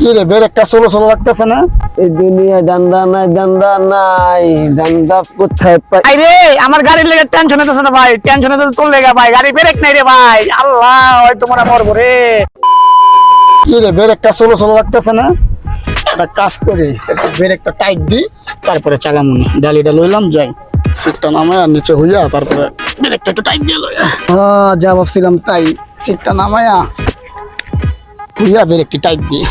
কি রে ব্রেকটা সোলো সোলো লাগতেছে না? এই দুনিয়া দান্দা নাই দান্দা নাই। দান্দা কোথায় পাই ভাই রে আমার গাড়ির লেগে টেনশন হতেছে না ভাই টেনশন হতে তোর লেগে ভাই গাড়ি ব্রেক নাই রে ভাই। আল্লাহ হয়তো মনে মরবো রে। কি রে ব্রেকটা সোলো সোলো লাগতেছে না? একটা কাজ করি একটু ব্রেকটা টাইট দিই তারপরে চালাম মনে ডালিটা লইলাম যাই। সিটটা নামায় আর নিচে হইয়া তারপরে ব্রেকটা একটু টাইট দিয়ে লইয়া। হ্যাঁ যা ভাবছিলাম তাই। সিটটা নামায়া হইয়া ব্রেকটি টাইট দিয়ে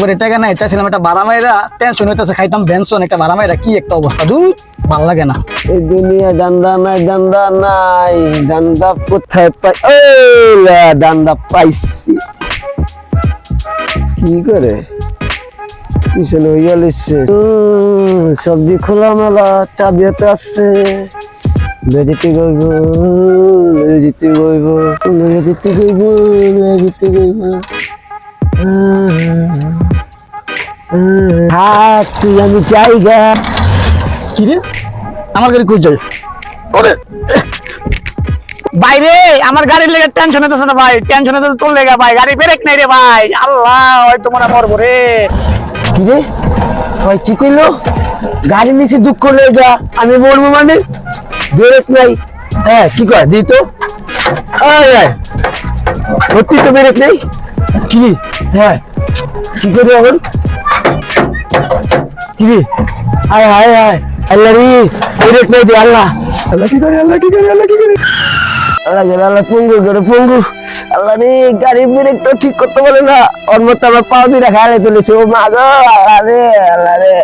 এবারে টাকা নাই চাইছিলাম একটা ভাড়া মাইরা টেনশন হইতেছে, খাইতাম বেনশন একটা ভাড়া মাইরা কি একটা অবস্থা? দূর ভালো লাগে না। এই দুনিয়া দান্দা নাই দান্দা নাই দান্দা কোথায় পাই দান্দা পাইছি। কি করে? পিছনে হইয়া লিখছে সবজি খোলা মেলা চাবি হাতে আসছে বেজিতে গইব বেজিতে গইব বেজিতে গইব বেজিতে গইব। তুই আমি জায়গা কি রে? আমার গাড়ি কই যাই ওরে। বাইরে আমার গাড়ির লেগে টেনশন হতেছে না ভাই টেনশন হতে তোর লেগে ভাই গাড়ি ব্রেক নাই রে ভাই। আল্লাহ হয়তো মনে মরবো রে। কি রে? ভাই কি কইলো? গাড়ি নিচে দুঃখ লেগা আমি বলব মানে? বেরেক নাই। হ্যাঁ কি কয় দি তো। সত্যি তো বেরেক নেই? কি হ্যাঁ। কি করে এখন? কি আয় আয় আয়। আল্লাহ রে বেরেক নেই দি, আল্লাহ। আল্লাহ, কি করে, আল্লাহ, কি করে, আল্লাহ, কি করে? আল্লাহ গেল আল্লাহ, পঙ্গু করে, পঙ্গু? আল্লাহ রে গাড়ি ব্রেক তো ঠিক করতে পারে না। অন্য তো আমার পাও দিয়ে খালে তুলেছে। ও মা গো আল্লাহ আল্লাহ রে।